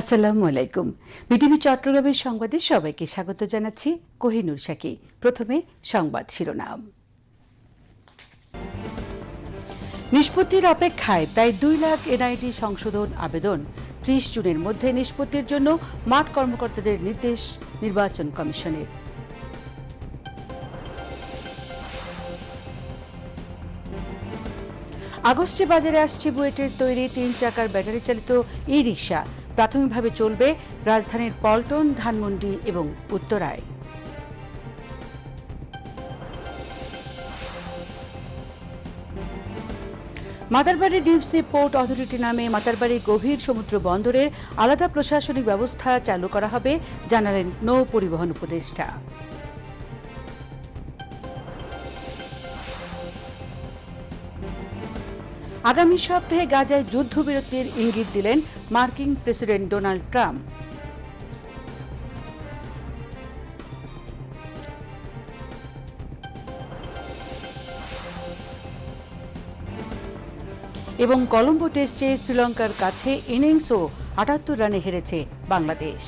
আসসালামু আলাইকুম। বিটিভি চট্টগ্রামের সংবাদে সবাইকে স্বাগত জানাচ্ছি কোহিনুর শাকি প্রথমে সংবাদ শিরোনাম। নিষ্পত্তির অপেক্ষায় প্রায় দুই লাখ এনআইডি সংশোধন আবেদন। ত্রিশ জুনের মধ্যে নিষ্পত্তির জন্য মাঠ কর্মকর্তাদের নির্দেশ নির্বাচন কমিশনের। আগস্টে বাজারে আসছে বুয়েটের তৈরি তিন চাকার ব্যাটারি চালিত ই রিক্সা প্রাথমিকভাবে চলবে রাজধানীর পল্টন, ধানমন্ডি এবং উত্তরায়। মাতারবাড়ি ডিপসি পোর্ট অথরিটি নামে মাতারবাড়ি গভীর সমুদ্র বন্দরের আলাদা প্রশাসনিক ব্যবস্থা চালু করা হবে, জানালেন নৌ পরিবহন উপদেষ্টা। আগামী সপ্তাহে গাজায় যুদ্ধবিরতির ইঙ্গিত দিলেন মার্কিন প্রেসিডেন্ট ডোনাল্ড ট্রাম্প। এবং কলম্বো টেস্টে শ্রীলঙ্কার কাছে ইনিংসও আটাত্তর রানে হেরেছে বাংলাদেশ।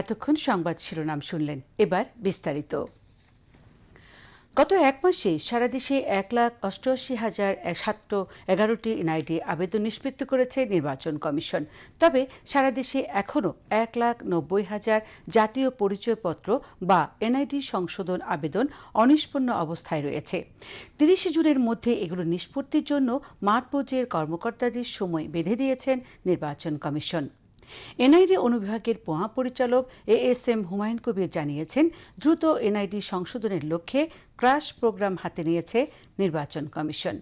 এতক্ষণ সংবাদ শিরোনাম শুনলেন। এবার বিস্তারিত। গত এক মাসে সারা দেশে এক লাখ অষ্টআশি হাজার সাতশো এগারোটি এনআইডি আবেদন নিষ্পত্তি করেছে নির্বাচন কমিশন। তবে সারা দেশে এখনও এক লাখ নব্বই হাজার জাতীয় পরিচয়পত্র বা এনআইডি সংশোধন আবেদন অনিষ্পন্ন অবস্থায় রয়েছে। তিরিশে জুনের মধ্যে এগুলো নিষ্পত্তির জন্য মাঠ পর্যায়ের কর্মকর্তাদের সময় বেঁধে দিয়েছেন নির্বাচন কমিশন। এনআইডি অনুবিভাগের পোহা পরিচালক A S M Humayun Kabir জানিয়েছেন, দ্রুত এনআইডি সংশোধনের লক্ষ্যে ক্রাশ প্রোগ্রাম হাতে নিয়েছে নির্বাচন কমিশন।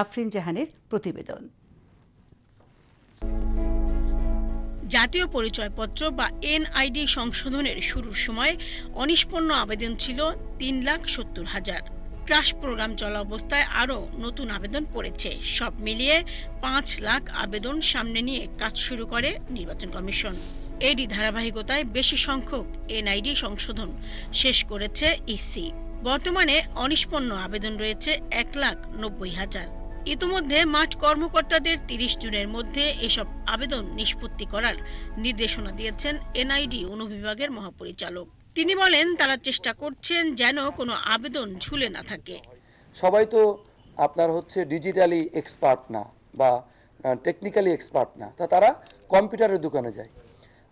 আফরিন জাহানের প্রতিবেদন। জাতীয় পরিচয়পত্র বা এনআইডি সংশোধনের শুরুর সময় অনিষ্পন্ন আবেদন ছিল তিন লাখ সত্তর হাজার। ক্রাশ প্রোগ্রাম চলা অবস্থায় আরও নতুন আবেদন পড়েছে। সব মিলিয়ে পাঁচ লাখ আবেদন সামনে নিয়ে কাজ শুরু করে নির্বাচন কমিশন। এরই ধারাবাহিকতায় বেশি সংখ্যক এনআইডি সংশোধন শেষ করেছে ইসি। বর্তমানে অনিষ্পন্ন আবেদন রয়েছে এক লাখ নব্বই হাজার। ইতিমধ্যে মাঠ কর্মকর্তাদের তিরিশ জুনের মধ্যে এসব আবেদন নিষ্পত্তি করার নির্দেশনা দিয়েছেন এনআইডি অনুবিভাগের মহাপরিচালক। তিনি বলেন, তারা চেষ্টা করছেন যেন কোনো আবেদন ঝুলে না থাকে। সবাই তো আপনার হচ্ছে ডিজিটালি এক্সপার্ট না বা টেকনিক্যালি এক্সপার্ট না। তা তারা কম্পিউটারের দোকানে যায়।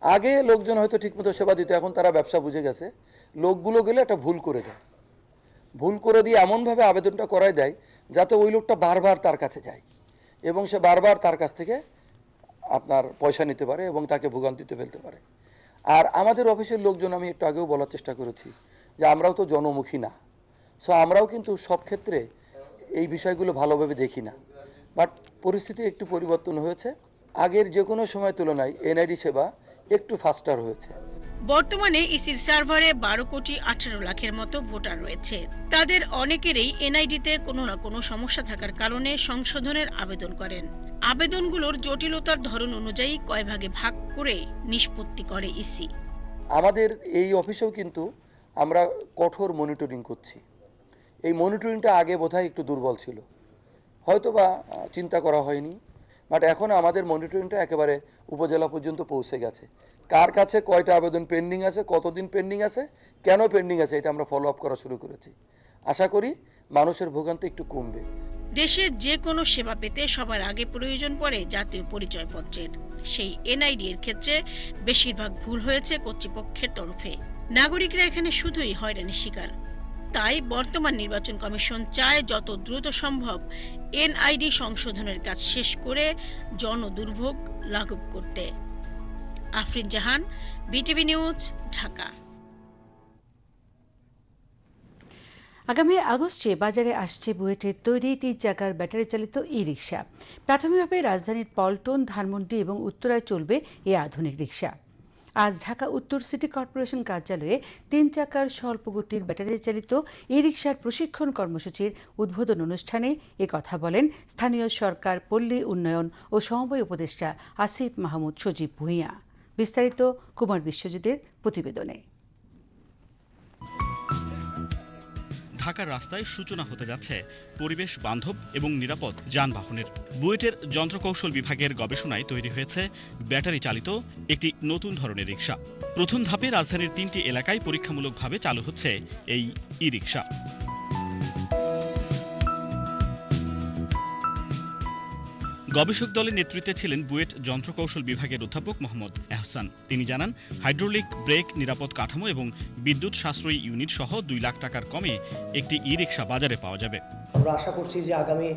আগে লোকজন হয়তো ঠিকমতো সেবা দিত, এখন তারা ব্যবসা বুঝে গেছে। লোকগুলো গেলে একটা ভুল করে দেয়। ভুল করে দিয়ে এমনভাবে আবেদনটা করায় দেয়, যাতে ওই লোকটা বারবার তার কাছে যায়। এবং সে বারবার তার কাছ থেকে আপনার পয়সা নিতে পারে এবং তাকে ভোগান্তিতে ফেলতে পারে। আর আমাদের অফিসের লোকজন আমি একটু আগেও বলার চেষ্টা করেছি যে আমরাও তো জনমুখী না। সো আমরাও কিন্তু সব ক্ষেত্রে এই বিষয়গুলো ভালোভাবে দেখি না। বাট পরিস্থিতি একটু পরিবর্তন হয়েছে। আগের যে কোনো সময় তুলনায় এনআইডি সেবা একটু ফাস্টার হয়েছে। বর্তমানে ইসির সার্ভারে বারো কোটি আঠারো লাখের মতো ভোটার রয়েছে। তাদের অনেকেরই এনআইডিতে কোনো না কোনো সমস্যা থাকার কারণে সংশোধনের আবেদন করেন। আবেদনগুলোর জটিলতার ধরন অনুযায়ী কয় ভাগে ভাগ করে নিষ্পত্তি করে ইসি। আমাদের এই অফিসেও কিন্তু আমরা কঠোর মনিটরিং করছি। এই মনিটরিংটা আগে বোধহয় একটু দুর্বল ছিল। হয়তো বা চিন্তা করা হয়নি, বাট এখন আমাদের মনিটরিংটা একেবারে উপজেলা পর্যন্ত পৌঁছে গেছে। কার কাছে কয়টা আবেদন পেন্ডিং আছে, কতদিন পেন্ডিং আছে, কেন পেন্ডিং আছে, এটা আমরা ফলো আপ করা শুরু করেছি। আশা করি মানুষের ভোগান্তি একটু কমবে। দেশের যে কোনো সেবা পেতে সবার আগে প্রয়োজন পড়ে জাতীয় পরিচয়পত্রের। সেই এনআইডি এর ক্ষেত্রে বেশিরভাগ ভুল হয়েছে কর্তৃপক্ষের তরফে। নাগরিকরা এখানে শুধুই হয়রানির শিকার। তাই বর্তমান নির্বাচন কমিশন চায় যত দ্রুত সম্ভব এনআইডি সংশোধনের কাজ শেষ করে জনদুর্ভোগ লাঘব করতে। Afrin Jahan, BTV news, Dhaka. আগামী আগস্টে বাজারে আসছে বুয়েটের তৈরি তিন চাকার ব্যাটারি চালিত ই রিক্সা প্রাথমিকভাবে রাজধানীর পল্টন, ধানমন্ডি এবং উত্তরায় চলবে এই আধুনিক রিক্সা আজ ঢাকা উত্তর সিটি কর্পোরেশন কার্যালয়ে তিন চাকার স্বল্প গতির ব্যাটারি চালিত ই রিক্সার প্রশিক্ষণ কর্মসূচির উদ্বোধন অনুষ্ঠানে এ কথা বলেন স্থানীয় সরকার পল্লী উন্নয়ন ও সমবায় উপদেষ্টা আসিফ মাহমুদ সজীব ভূঁইয়া। বিস্তারিত কুমার বিশ্বজিতের প্রতিবেদনে। ঢাকার রাস্তায় সূচনা হতে যাচ্ছে পরিবেশ বান্ধব এবং নিরাপদ যানবাহনের। বুয়েটের যন্ত্রকৌশল বিভাগের গবেষণায় তৈরি হয়েছে ব্যাটারি চালিত একটি নতুন ধরনের রিক্সা প্রথম ধাপে রাজধানীর তিনটি এলাকায় পরীক্ষামূলকভাবে চালু হচ্ছে এই ই রিক্সা গবেষক দলের নেতৃত্বে ছিলেন বুয়েট যন্ত্রকৌশল বিভাগের অধ্যাপক মোহাম্মদ এহসান। তিনি জানান, হাইড্রোলিক ব্রেক নিরাপদ কাঠামো এবং বিদ্যুৎ সাশ্রয়ী ইউনিট সহ দুই লাখ টাকার কমে একটি ই রিক্সা বাজারে পাওয়া যাবে। আমরা আশা করছি যে আগামী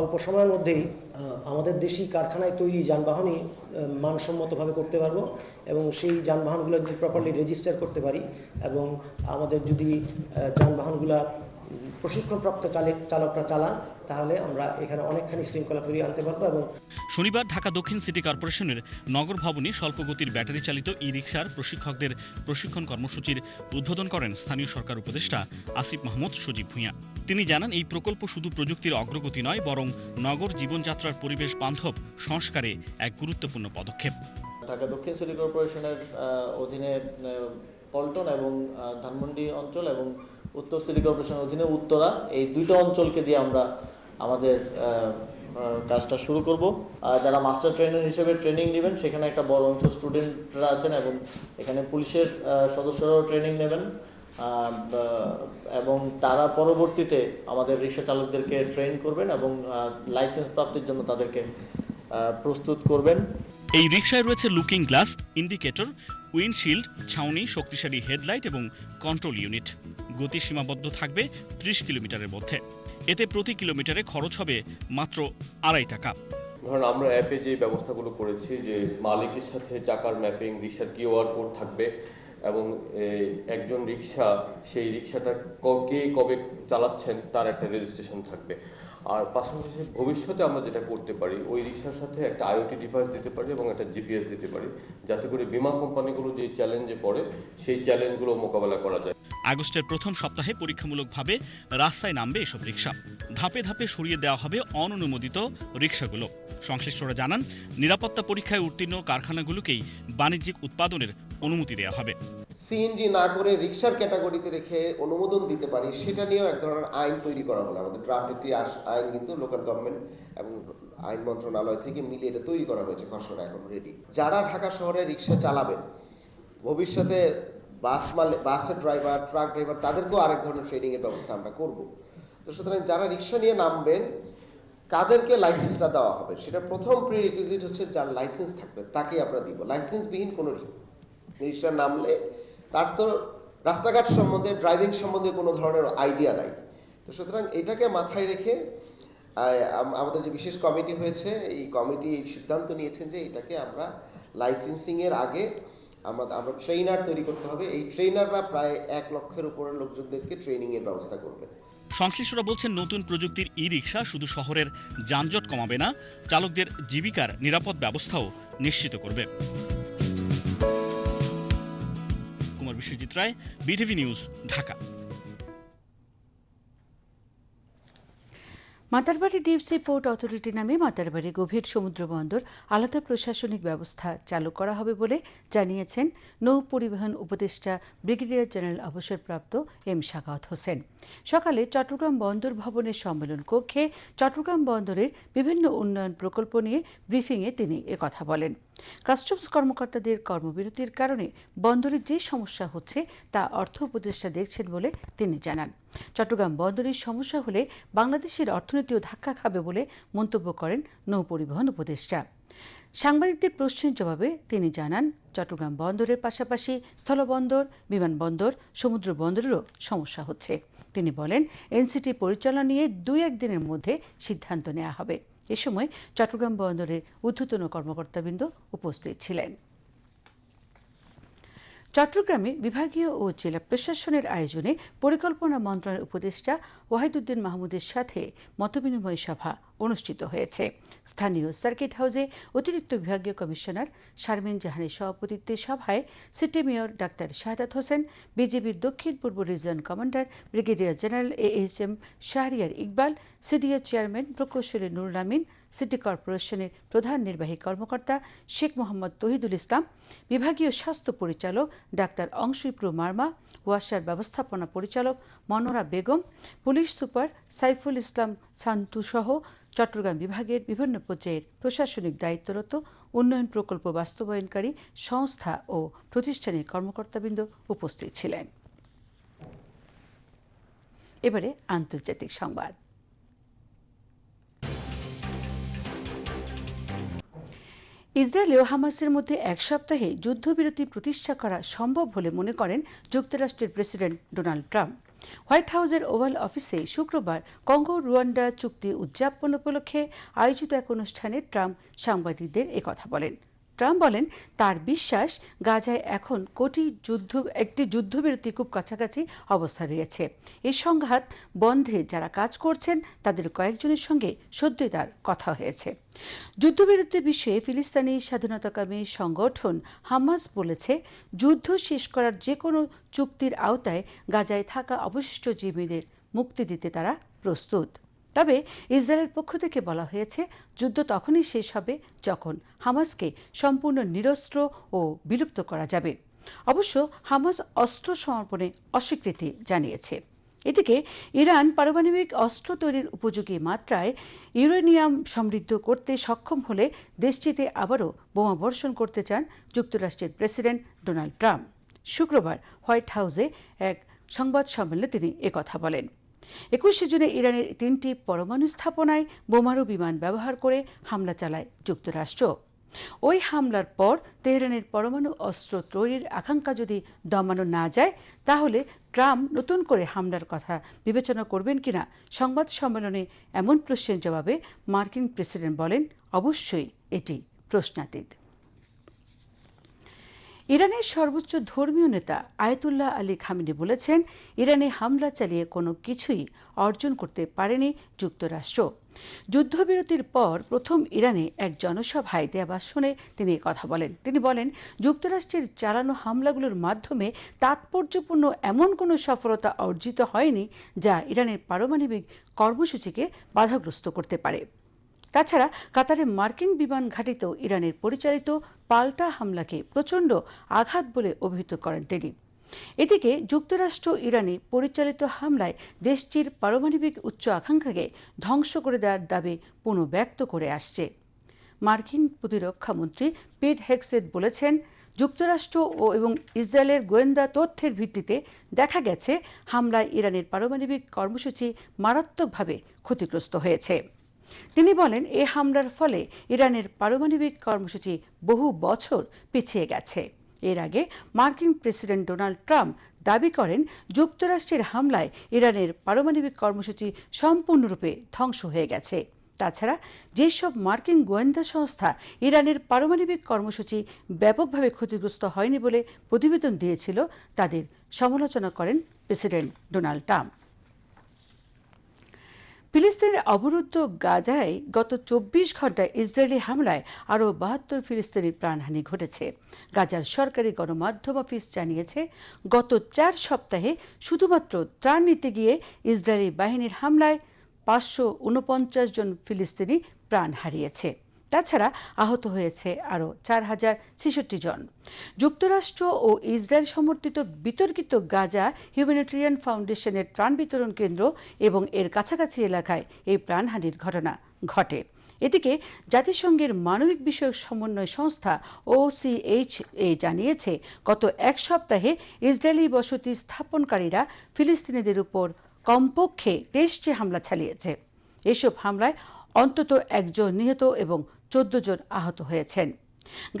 অল্প সময়ের মধ্যেই আমাদের দেশি কারখানায় তৈরি যানবাহনই মানসম্মতভাবে করতে পারব এবং সেই যানবাহনগুলো যদি প্রপারলি রেজিস্টার করতে পারি এবং আমাদের যদি যানবাহনগুলা প্রশিক্ষণপ্রাপ্ত চালক চালকরা চালান তাহলে আমরা এখানে অনেকখানি শৃঙ্খলা ফিরিয়ে আনতে পারব এবং শনিবার ঢাকা দক্ষিণ সিটি কর্পোরেশনের নগর ভবনে স্বল্পগতির ব্যাটারি চালিত ই রিক্সার প্রশিক্ষকদের প্রশিক্ষণ কর্মসূচির উদ্বোধন করেন স্থানীয় সরকার উপদেষ্টা আসিফ মাহমুদ সজীব ভূঁইয়া। তিনি জানান এই প্রকল্প শুধু প্রযুক্তির অগ্রগতি নয় বরং নগর জীবনযাত্রার পরিবেশ বান্ধব সংস্কারে এক গুরুত্বপূর্ণ পদক্ষেপ। ঢাকা দক্ষিণ সিটি কর্পোরেশনের অধীনে পল্টন এবং ধানমন্ডি অঞ্চল এবং উত্তর সিটি কর্পোরেশনের অধীনে উত্তরা, এই দুইটা অঞ্চলকে দিয়ে আমরা আমাদের কাজটা শুরু করব। যারা মাস্টার ট্রেনার হিসেবে ট্রেনিং নেবেন, সেখানে একটা বড় অংশ স্টুডেন্টরা আছেন এবং এখানে পুলিশের সদস্যরাও ট্রেনিং নেবেন। এবং তারা পরবর্তীতে আমাদের রিক্সা চালকদেরকে ট্রেন করবেন এবং লাইসেন্স প্রাপ্তির জন্য তাদেরকে প্রস্তুত করবেন। এই রিকশায় রয়েছে লুকিং গ্লাস, ইন্ডিকেটর উইন্ডশিল্ড, ছাউনি, শক্তিশালী হেডলাইট এবং কন্ট্রোল ইউনিট। গতি সীমাবদ্ধ থাকবে ত্রিশ কিলোমিটারের মধ্যে। এতে প্রতি কিলোমিটারে খরচ হবে মাত্র আড়াই টাকা। ধরুন, আমরা অ্যাপে যে ব্যবস্থাগুলো করেছি যে মালিকের সাথে চাকার ম্যাপিং, রিক্সার কিউআর কোড থাকবে এবং একজন রিক্সা, সেই রিক্সাটা কে কবে চালাচ্ছেন তার একটা রেজিস্ট্রেশন থাকবে। আর পাশাপাশি ভবিষ্যতে আমরা যেটা করতে পারি, ওই রিক্সার সাথে একটা আইওটি ডিভাইস দিতে পারি এবং একটা জিপিএস দিতে পারি, যাতে করে বিমা কোম্পানিগুলো যে চ্যালেঞ্জে পড়ে, সেই চ্যালেঞ্জগুলো মোকাবেলা করা যায়। আগস্টের প্রথম সপ্তাহে পরীক্ষামূলকভাবে রাস্তায় নামবে এসব রিক্সা। ধাপে ধাপে সরিয়ে দেওয়া হবে অননুমোদিত রিক্সাগুলো। সংশ্লিষ্টরা জানান, নিরাপত্তা পরীক্ষায় উত্তীর্ণ কারখানাগুলোকেই বাণিজ্যিক উৎপাদনের অনুমতি দেওয়া হবে। সিএনজি না করে রিক্সার ক্যাটাগরিতে রেখে অনুমোদন দিতে পারি, সেটা নিয়েও এক ধরনের আইন তৈরি করা হলো। আমাদের ড্রাফট একটি আইন কিন্তু লোকাল গভর্নমেন্ট এবং আইন মন্ত্রণালয় থেকে মিলিয়ে এটা তৈরি করা হয়েছে খসড়া এখন রেডি যারা ঢাকা শহরে রিক্সা চালাবেন, ভবিষ্যতে বাস মালে, বাসের ড্রাইভার ট্রাক ড্রাইভার তাদেরকেও আরেক ধরনের ট্রেনিংয়ের ব্যবস্থা আমরা করব। তো সুতরাং যারা রিক্সা নিয়ে নামবেন, কাদেরকে লাইসেন্সটা দেওয়া হবে? সেটা প্রথম প্রি রিকুইজিট হচ্ছে যার লাইসেন্স থাকবে তাকে আমরা দিব। লাইসেন্সবিহীন কোনো রিক্সা নামলে তার তো রাস্তাঘাট সম্বন্ধে ড্রাইভিং সম্বন্ধে কোনো ধরনের আইডিয়া নাই। তো সুতরাং এটাকে মাথায় রেখে আমাদের যে বিশেষ কমিটি হয়েছে, এই কমিটি সিদ্ধান্ত নিয়েছেন যে এটাকে আমরা লাইসেন্সিংয়ের আগে আমাদের আমরা ট্রেনার তৈরি করতে হবে। এই ট্রেনাররা প্রায় এক লক্ষের উপরে লোকজনদেরকে ট্রেনিংয়ের ব্যবস্থা করবেন। সংশ্লিষ্টরা বলছেন, নতুন প্রযুক্তির ই রিক্সা শুধু শহরের যানজট কমাবে না, চালকদের জীবিকার নিরাপদ ব্যবস্থাও নিশ্চিত করবে। Kumar Biswajit Roy, BTV news, Dhaka. Matarbari deep sea port authority নামে মাতারবাড়ি গভীর সমুদ্র বন্দর আলাদা প্রশাসনিক ব্যবস্থা চালু করা হবে বলে জানিয়েছেন নৌ পরিবহন উপদেষ্টা ব্রিগেডিয়ার জেনারেল অবসরপ্রাপ্ত এম শাকাওয়াত হোসেন। সকালে চট্টগ্রাম বন্দর ভবনের সম্মেলন কক্ষে চট্টগ্রাম বন্দরের বিভিন্ন উন্নয়ন প্রকল্প নিয়ে ব্রিফিংয়ে তিনি একথা বলেন। কাস্টমস কর্মকর্তাদের কর্মবিরতির কারণে বন্দরে যে সমস্যা হচ্ছে, তা অর্থ উপদেষ্টা দেখছেন বলে তিনি জানান। চট্টগ্রাম বন্দরের সমস্যা হলে বাংলাদেশের অর্থনীতিও ধাক্কা খাবে বলে মন্তব্য করেন নৌপরিবহন উপদেষ্টা। সাংবাদিকদের প্রশ্নের জবাবে তিনি জানান, চট্টগ্রাম বন্দরের পাশাপাশি স্থলবন্দর, বিমানবন্দর, সমুদ্র বন্দরেরও সমস্যা হচ্ছে। তিনি বলেন, এনসিটি পরিচালনা নিয়ে দুই একদিনের মধ্যে সিদ্ধান্ত নেওয়া হবে। এ সময় চট্টগ্রাম বন্দরের ঊর্ধ্বতন কর্মকর্তাবৃন্দ উপস্থিত ছিলেন। চট্টগ্রামে বিভাগীয় ও জেলা প্রশাসনের আয়োজনে পরিকল্পনা মন্ত্রণালয়ের উপদেষ্টা ওয়াহিদুদ্দিন মাহমুদের সাথে মতবিনিময় সভা অনুষ্ঠিত হয়েছে। স্থানীয় সার্কিট হাউসে অতিরিক্ত বিভাগীয় কমিশনার শারমিন জাহানের সভাপতিত্বে সভায় city mayor doctor Shahadat Hossain, বিজেপির দক্ষিণ পূর্ব region commander brigadier general A H M Shahriar Iqbal, CDA chairman প্রকৌশলী নুরুল আমিন সিটি কর্পোরেশনের প্রধান নির্বাহী কর্মকর্তা শেখ মোহাম্মদ তহিদুল ইসলাম, বিভাগীয় স্বাস্থ্য পরিচালক ডাক্তার অংশুপ্রু মার্মা, ওয়াসার ব্যবস্থাপনা পরিচালক মনোরা বেগম, পুলিশ সুপার সাইফুল ইসলাম শান্তু সহ চট্টগ্রাম বিভাগের বিভিন্ন পর্যায়ের প্রশাসনিক দায়িত্বরত উন্নয়ন প্রকল্প বাস্তবায়নকারী সংস্থা ও প্রতিষ্ঠানের কর্মকর্তাবৃন্দ উপস্থিত ছিলেন। এবারে আন্তর্জাতিক সংবাদ। ইসরায়েল ও হামাসের মধ্যে এক সপ্তাহে যুদ্ধবিরতি প্রতিষ্ঠা করা সম্ভব বলে মনে করেন যুক্তরাষ্ট্রের প্রেসিডেন্ট ডোনাল্ড ট্রাম্প। হোয়াইট হাউসের ওভাল অফিসে শুক্রবার কঙ্গো রুয়ান্ডা চুক্তি উদযাপন উপলক্ষে আয়োজিত এক অনুষ্ঠানে ট্রাম্প সাংবাদিকদের একথা বলেন। ট্রাম্প বলেন, তার বিশ্বাস গাজায় এখন কোটি যুদ্ধ, একটি যুদ্ধবিরতি খুব কাছাকাছি অবস্থা রয়েছে। এই সংঘাত বন্ধে যারা কাজ করছেন, তাদের কয়েকজনের সঙ্গে সদ্যই তার কথা হয়েছে। যুদ্ধবিরতি বিষয়ে ফিলিস্তিনি স্বাধীনতাকামী সংগঠন হামাস বলেছে, যুদ্ধ শেষ করার যে কোনো চুক্তির আওতায় গাজায় থাকা অবশিষ্ট জীবীদের মুক্তি দিতে তারা প্রস্তুত। তবে ইসরায়েলের পক্ষ থেকে বলা হয়েছে, যুদ্ধ তখনই শেষ হবে যখন হামাসকে সম্পূর্ণ নিরস্ত্র ও বিলুপ্ত করা যাবে। অবশ্য হামাস অস্ত্র সমর্পণে অস্বীকৃতি জানিয়েছে। এদিকে ইরান পারমাণবিক অস্ত্র তৈরির উপযোগী মাত্রায় ইউরেনিয়াম সমৃদ্ধ করতে সক্ষম হলে দেশটিতে আবারও বোমা বর্ষণ করতে চান যুক্তরাষ্ট্রের প্রেসিডেন্ট ডোনাল্ড ট্রাম্প। শুক্রবার হোয়াইট হাউসে এক সংবাদ সম্মেলনে তিনি একথা বলেন। একুশে জুনে ইরানের তিনটি পরমাণু স্থাপনায় বোমারু বিমান ব্যবহার করে হামলা চালায় যুক্তরাষ্ট্র। ওই হামলার পর তেহরানের পরমাণু অস্ত্র তৈরির আকাঙ্ক্ষা যদি দমানো না যায়, তাহলে ট্রাম্প নতুন করে হামলার কথা বিবেচনা করবেন কিনা সংবাদ সম্মেলনে এমন প্রশ্নের জবাবে মার্কিন প্রেসিডেন্ট বলেন, অবশ্যই এটি প্রশ্নাতীত। ইরানের সর্বোচ্চ ধর্মীয় নেতা আয়তুল্লাহ আলী খামিনি বলেছেন, ইরানে হামলা চালিয়ে কোনো কিছুই অর্জন করতে পারেনি যুক্তরাষ্ট্র। যুদ্ধবিরতির পর প্রথম ইরানে এক জনসভায় দেয়া ভাষণে তিনি কথা বলেন। তিনি বলেন, যুক্তরাষ্ট্রের চালানো হামলাগুলোর মাধ্যমে তাৎপর্যপূর্ণ এমন কোনো সফলতা অর্জিত হয়নি যা ইরানের পারমাণবিক কর্মসূচিকে বাধাগ্রস্ত করতে পারে। তাছাড়া কাতারে মার্কিন বিমান ঘাঁটিতেও ইরানের পরিচালিত পাল্টা হামলাকে প্রচণ্ড আঘাত বলে অভিহিত করেন তিনি। এদিকে যুক্তরাষ্ট্র ইরানে পরিচালিত হামলায় দেশটির পারমাণবিক উচ্চ আকাঙ্ক্ষাকে ধ্বংস করে দেওয়ার দাবি পুনঃব্যক্ত করে আসছে। মার্কিন প্রতিরক্ষামন্ত্রী পিট হেক্সেট বলেছেন, যুক্তরাষ্ট্র ও এবং ইসরায়েলের গোয়েন্দা তথ্যের ভিত্তিতে দেখা গেছে, হামলায় ইরানের পারমাণবিক কর্মসূচি মারাত্মকভাবে ক্ষতিগ্রস্ত হয়েছে। তিনি বলেন, এ হামলার ফলে ইরানের পারমাণবিক কর্মসূচি বহু বছর পিছিয়ে গেছে। এর আগে মার্কিন প্রেসিডেন্ট ডোনাল্ড ট্রাম্প দাবি করেন, যুক্তরাষ্ট্রের হামলায় ইরানের পারমাণবিক কর্মসূচি সম্পূর্ণরূপে ধ্বংস হয়ে গেছে। তাছাড়া, যেসব মার্কিন গোয়েন্দা সংস্থা ইরানের পারমাণবিক কর্মসূচি ব্যাপকভাবে ক্ষতিগ্রস্ত হয়নি বলে প্রতিবেদন দিয়েছিল, তাদের সমালোচনা করেন প্রেসিডেন্ট ডোনাল্ড ট্রাম্প। ফিলিস্তিনের অবরুদ্ধ গাজায় গত চব্বিশ ঘন্টায় ইসরায়েলি হামলায় আরও বাহাত্তর ফিলিস্তিনির প্রাণহানি ঘটেছে। গাজার সরকারি গণমাধ্যম অফিস জানিয়েছে, গত চার সপ্তাহে শুধুমাত্র ত্রাণ নিতে গিয়ে ইসরায়েলি বাহিনীর হামলায় পাঁচশো উনপঞ্চাশ জন ফিলিস্তিনি প্রাণ হারিয়েছে। তাছাড়া আহত হয়েছে আরও চার হাজার ছেষট্টি জন। যুক্তরাষ্ট্র ও ইসরায়েল সমর্থিত বিতর্কিত গাজা হিউম্যানিটেরিয়ান ফাউন্ডেশনের ত্রাণ বিতরণ কেন্দ্র এবং এর কাছাকাছি এলাকায় এই প্রাণহানির ঘটনা ঘটে। এদিকে জাতিসংঘের মানবিক বিষয়ক সমন্বয় সংস্থা ওসিএইচ এ জানিয়েছে, গত এক সপ্তাহে ইসরায়েলি বসতি স্থাপনকারীরা ফিলিস্তিনিদের উপর কমপক্ষে তেইশটি হামলা চালিয়েছে। এসব হামলায় অন্তত একজন নিহত এবং চোদ্দ জন আহত হয়েছেন।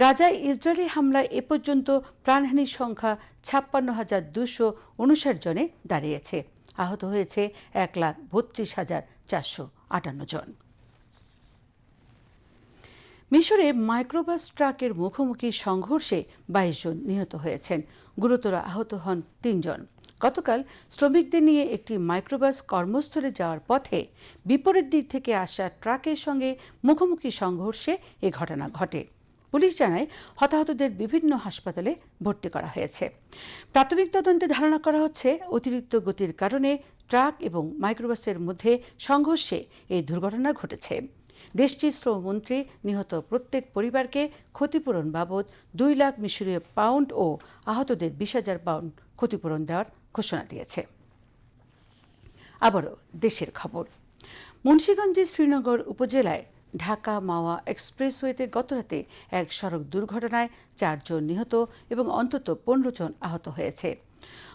গাজায় ইসরায়েলি হামলায় এ পর্যন্ত প্রাণহানির সংখ্যা ছাপ্পান্ন হাজার দুশো উনষাট জনে দাঁড়িয়েছে। আহত হয়েছে এক লাখ বত্রিশ হাজার চারশো আটান্ন জন। মিশরে মাইক্রোবাস ট্রাকের মুখোমুখি সংঘর্ষে বাইশ জন নিহত হয়েছেন। গুরুতর আহত হন তিনজন গতকাল শ্রমিকদের নিয়ে একটি মাইক্রোবাস কর্মস্থলে যাওয়ার পথে বিপরীত দিক থেকে আসা ট্রাকের সঙ্গে মুখোমুখি সংঘর্ষে এ ঘটনা ঘটে। পুলিশ জানায়, হতাহতদের বিভিন্ন হাসপাতালে ভর্তি করা হয়েছে। প্রাথমিক তদন্তে ধারণা করা হচ্ছে, অতিরিক্ত গতির কারণে ট্রাক এবং মাইক্রোবাসের মধ্যে সংঘর্ষে এই দুর্ঘটনা ঘটেছে। দেশটির শ্রমমন্ত্রী নিহত প্রত্যেক পরিবারকে ক্ষতিপূরণ বাবদ দুই লাখ মিশরীয় পাউন্ড ও আহতদের বিশ হাজার পাউন্ড ক্ষতিপূরণ দেওয়ার ঘোষণা দিয়েছে। আবারও দেশের খবর। মুন্সীগঞ্জের শ্রীনগর উপজেলায় ঢাকা মাওয়া এক্সপ্রেসওয়েতে গতরাতে এক সড়ক দুর্ঘটনায় চারজন নিহত এবং অন্তত পনেরো জন আহত হয়েছে।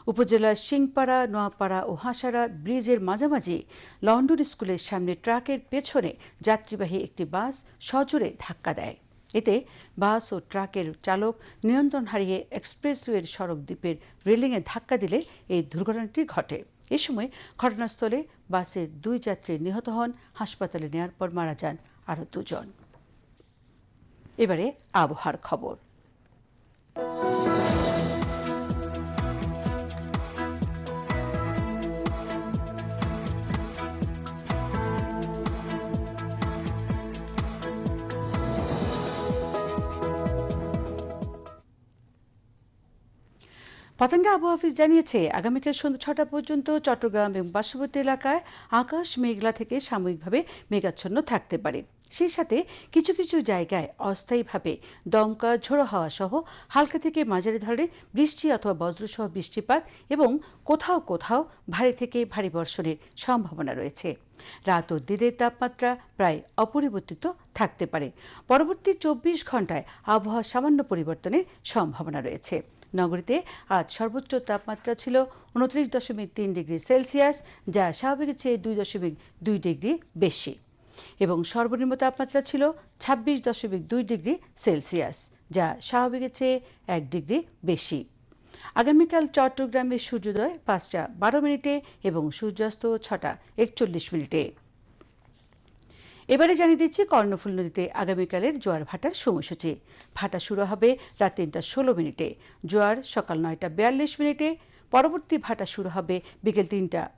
উপজেলার সিংপাড়া নোয়াপাড়া ও হাঁসারা ব্রিজের মাঝামাঝি লন্ডন স্কুলের সামনে ট্রাকের পেছনে যাত্রীবাহী একটি বাস সজোরে ধাক্কা দেয়। এতে বাস ও ট্রাকের চালক নিয়ন্ত্রণ হারিয়ে এক্সপ্রেসওয়ের সড়ক দ্বীপের রেলিংয়ে ধাক্কা দিলে এই দুর্ঘটনাটি ঘটে। এ সময় ঘটনাস্থলে বাসের দুই যাত্রী নিহত হন। হাসপাতালে নেওয়ার পর মারা যান আরও দুজন। এবারে আবহাওয়ার খবর। পতঙ্গা আবহাওয়া অফিস জানিয়েছে, আগামীকাল সন্ধ্যা ছটা পর্যন্ত চট্টগ্রাম এবং পার্শ্ববর্তী এলাকায় আকাশ মেঘলা থেকে সাময়িকভাবে মেঘাচ্ছন্ন থাকতে পারে। সেই সাথে কিছু কিছু জায়গায় অস্থায়ীভাবে দমকা, ঝোড়ো হাওয়া সহ হালকা থেকে মাঝারি ধরনের বৃষ্টি অথবা বজ্রসহ বৃষ্টিপাত এবং কোথাও কোথাও ভারী থেকে ভারী বর্ষণের সম্ভাবনা রয়েছে। রাত ও দিনের তাপমাত্রা প্রায় অপরিবর্তিত থাকতে পারে। পরবর্তী চব্বিশ ঘন্টায় আবহাওয়া সামান্য পরিবর্তনের সম্ভাবনা রয়েছে। নগরীতে আজ সর্বোচ্চ তাপমাত্রা ছিল উনত্রিশ দশমিক তিন ডিগ্রি সেলসিয়াস, যা স্বাভাবিকের চেয়ে দুই দশমিক দুই ডিগ্রি বেশি। এবং সর্বনিম্ন তাপমাত্রা ছিল ছাব্বিশ দশমিক দুই ডিগ্রি সেলসিয়াস, যা স্বাভাবিকের চেয়ে এক ডিগ্রি বেশি। আগামীকাল চট্টগ্রামে সূর্যোদয় পাঁচটা বারো মিনিটে এবং সূর্যাস্ত ছটা একচল্লিশ মিনিটে। এবারে জানিয়ে দিচ্ছি কর্ণফুল নদীতে আগামীকালের জোয়ার ভাটার সময়সূচি। ভাটা শুরু হবে রাত তিনটা ষোলো মিনিটে। জোয়ার সকাল নয়টা বিয়াল্লিশ মিনিটে। পরবর্তী ভাটা শুরু হবে বিকেল তিনটা।